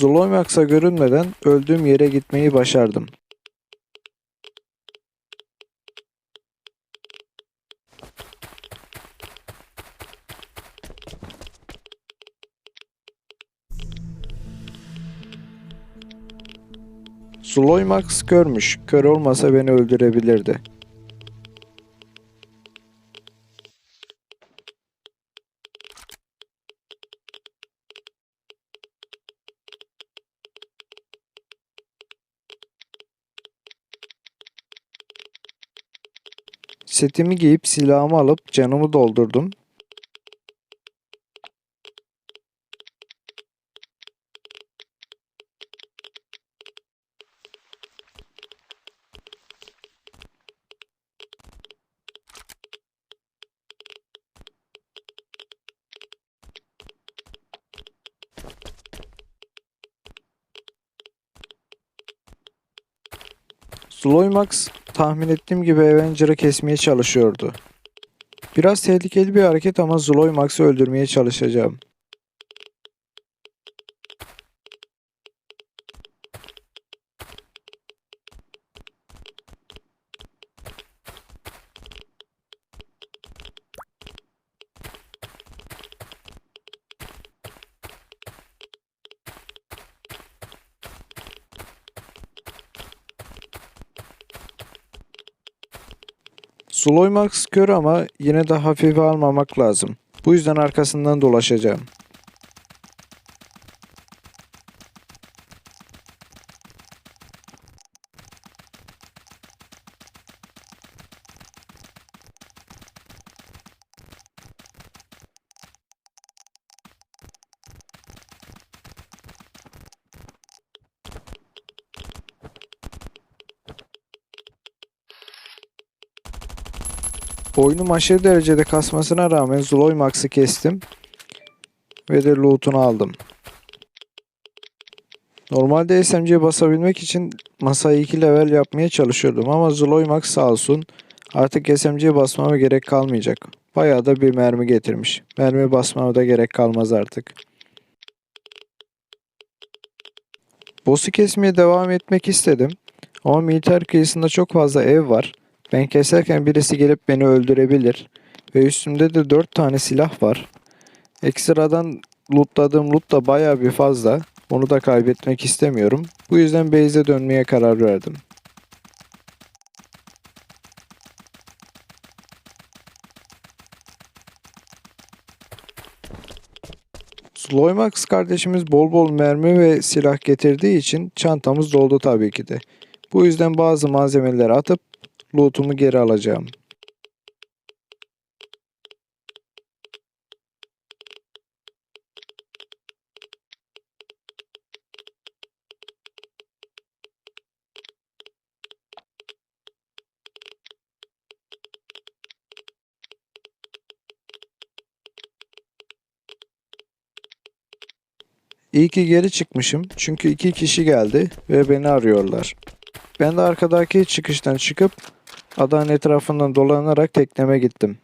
Zoloymax'a görünmeden öldüğüm yere gitmeyi başardım. Zoloymax körmüş. Kör olmasa beni öldürebilirdi. Setimi giyip silahımı alıp canımı doldurdum. Zloymax tahmin ettiğim gibi Avenger'ı kesmeye çalışıyordu. Biraz tehlikeli bir hareket ama Zloymax'ı öldürmeye çalışacağım. Zloymax kör ama yine de hafife almamak lazım. Bu yüzden arkasından dolaşacağım. Oyunum aşırı derecede kasmasına rağmen Zloymax'ı kestim. Ve de loot'unu aldım. Normalde SMC'ye basabilmek için masayı 2 level yapmaya çalışıyordum ama Zloymax sağ olsun artık SMC'ye basmama gerek kalmayacak. Bayağı da bir mermi getirmiş. Mermi basmama da gerek kalmaz artık. Boss'u kesmeye devam etmek istedim. Ama militer kıyısında çok fazla ev var. Ben keserken birisi gelip beni öldürebilir. Ve üstümde de 4 tane silah var. Ekstradan lootladığım loot da baya bir fazla. Onu da kaybetmek istemiyorum. Bu yüzden base'e dönmeye karar verdim. Sloymax kardeşimiz bol bol mermi ve silah getirdiği için çantamız doldu tabii ki de. Bu yüzden bazı malzemeleri atıp loot'umu geri alacağım. İyi ki geri çıkmışım çünkü iki kişi geldi ve beni arıyorlar. Ben de arkadaki çıkıştan çıkıp adağın etrafından dolanarak tekneme gittim.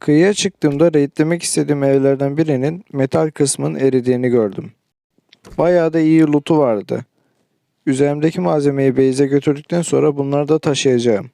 Kıyıya çıktığımda raidlemek istediğim evlerden birinin metal kısmın eridiğini gördüm. Bayağı da iyi loot'u vardı. Üzerimdeki malzemeyi base'e götürdükten sonra bunları da taşıyacağım.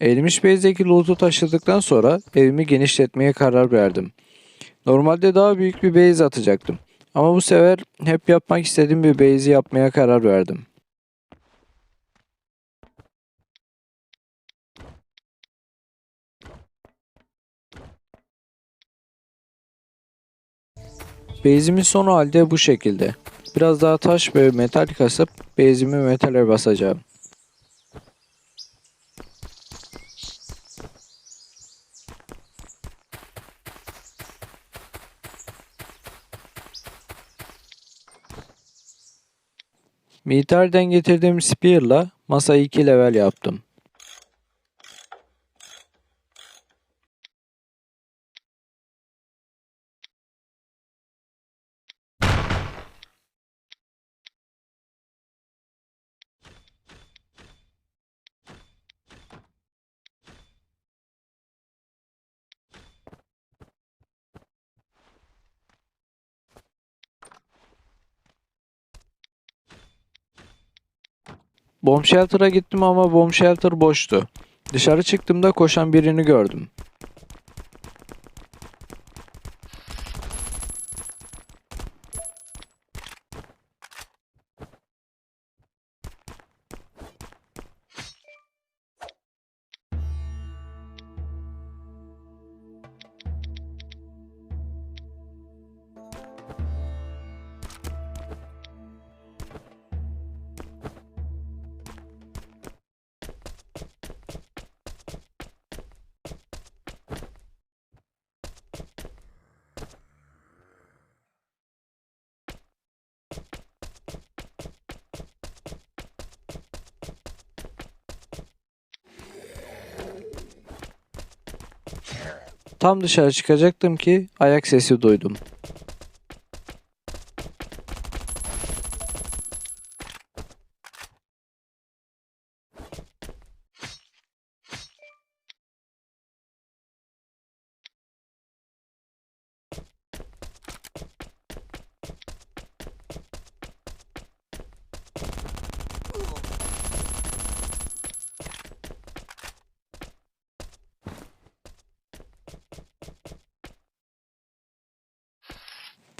Erimiş bezdeki loot'u taşıdıktan sonra evimi genişletmeye karar verdim. Normalde daha büyük bir base atacaktım. Ama bu sefer hep yapmak istediğim bir base'i yapmaya karar verdim. Base'imin son halde bu şekilde. Biraz daha taş ve metal kasıp base'imi metale basacağım. Militerden getirdiğim spear'la masayı 2 level yaptım. Bomb shelter'a gittim ama bomb shelter boştu. Dışarı çıktığımda koşan birini gördüm. Tam dışarı çıkacaktım ki ayak sesi duydum.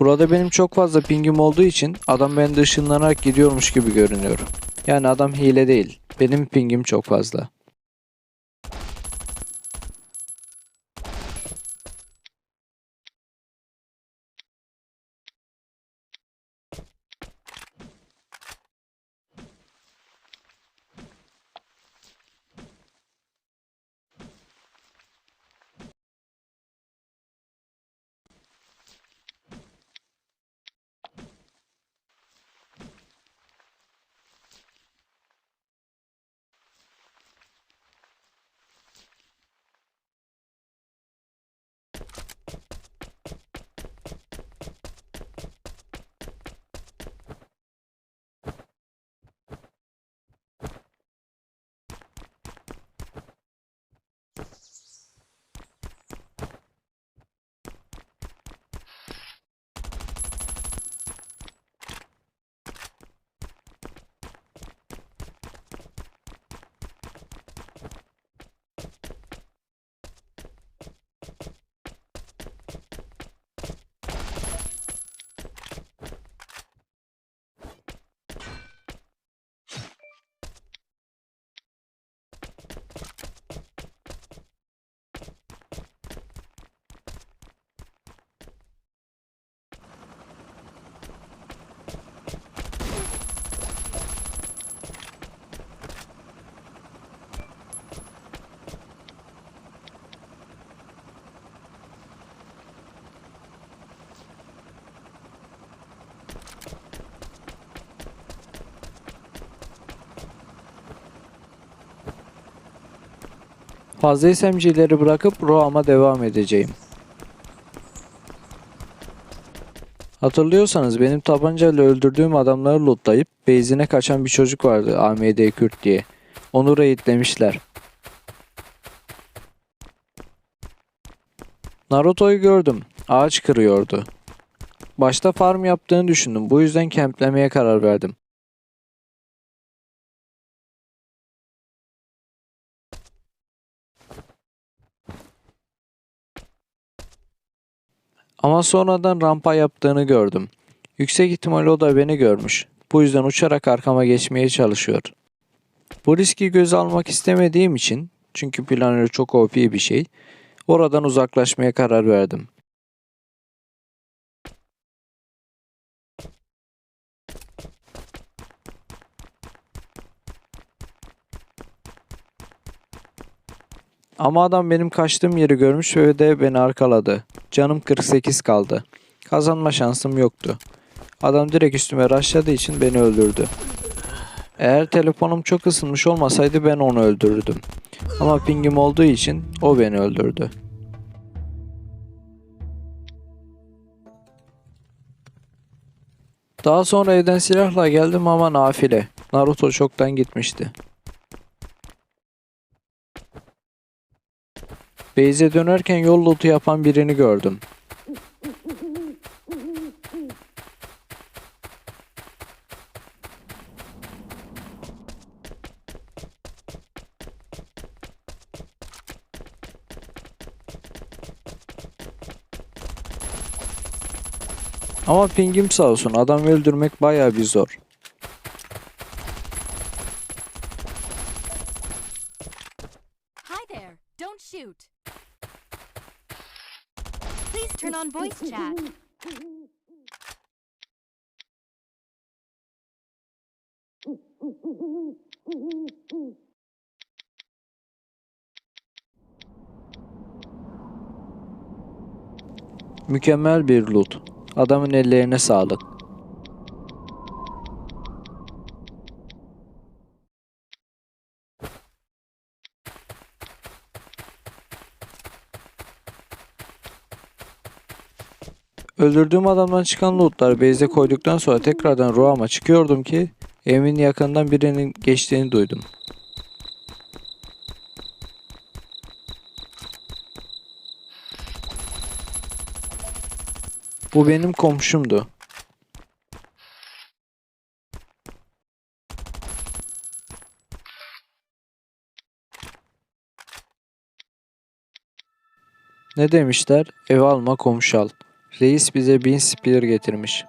Burada benim çok fazla pingim olduğu için adam benden ışınlanarak gidiyormuş gibi görünüyor. Yani adam hile değil. Benim pingim çok fazla. Fazla SMG'leri bırakıp Roam'a devam edeceğim. Hatırlıyorsanız benim tabancayla öldürdüğüm adamları lootlayıp base'ine kaçan bir çocuk vardı AMD Kürt diye. Onu raidlemişler. Naruto'yu gördüm. Ağaç kırıyordu. Başta farm yaptığını düşündüm. Bu yüzden kemplemeye karar verdim. Ama sonradan rampa yaptığını gördüm. Yüksek ihtimal o da beni görmüş. Bu yüzden uçarak arkama geçmeye çalışıyor. Bu riski göze almak istemediğim için, çünkü planör çok OP bir şey, oradan uzaklaşmaya karar verdim. Ama adam benim kaçtığım yeri görmüş ve de beni arkaladı. Canım 48 kaldı. Kazanma şansım yoktu. Adam direkt üstüme rushladığı için beni öldürdü. Eğer telefonum çok ısınmış olmasaydı ben onu öldürürdüm. Ama pingim olduğu için o beni öldürdü. Daha sonra evden silahla geldim ama nafile. Naruto çoktan gitmişti. Beyze dönerken yol lootu yapan birini gördüm. Ama pingim sağ olsun adam öldürmek bayağı bir zor. Hi there. Don't shoot. Turn on voice chat. Mükemmel bir loot. Adamın ellerine sağlık. Öldürdüğüm adamdan çıkan lootları base'e koyduktan sonra tekrardan Roam'a çıkıyordum ki evimin yakından birinin geçtiğini duydum. Bu benim komşumdu. Ne demişler? Ev alma komşu al. Reis bize bin spear getirmiş.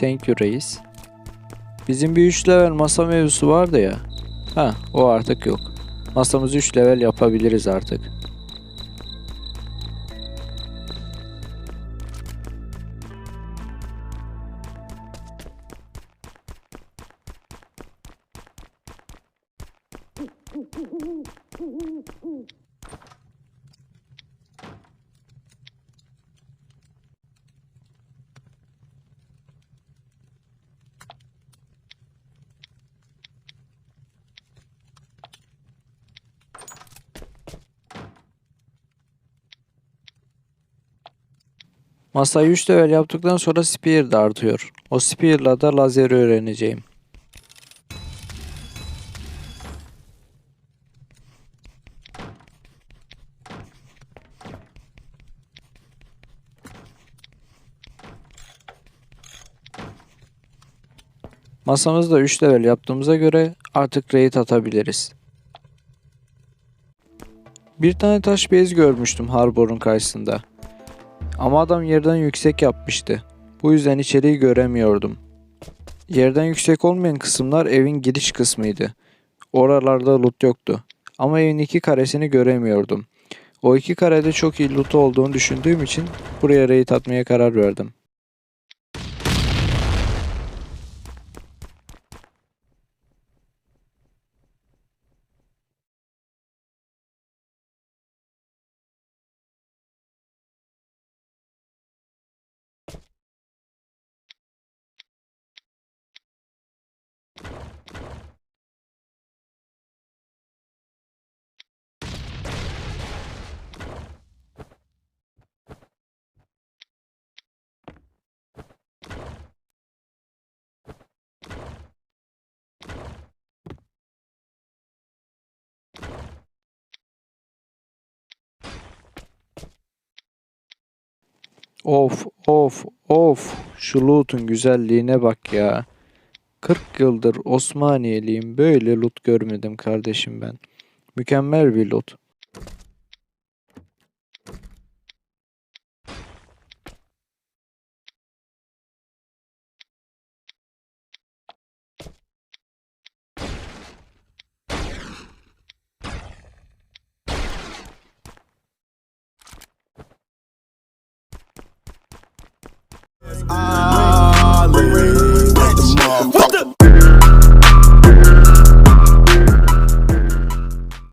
Thank you reis. Bizim bir 3 level masa mevzusu vardı ya. Ha o artık yok. Masamızı 3 level yapabiliriz artık. Masayı 3 level yaptıktan sonra spear de artıyor. O spear'la da lazeri öğreneceğim. Masamızı da 3 level yaptığımıza göre artık raid atabiliriz. Bir tane taş base görmüştüm Harbor'un karşısında. Ama adam yerden yüksek yapmıştı. Bu yüzden içeriği göremiyordum. Yerden yüksek olmayan kısımlar evin giriş kısmıydı. Oralarda loot yoktu. Ama evin iki karesini göremiyordum. O iki karede çok iyi loot olduğunu düşündüğüm için buraya raid atmaya karar verdim. Of of of şu loot'un güzelliğine bak ya. 40 yıldır Osmaniyeliyim böyle loot görmedim kardeşim ben. Mükemmel bir loot.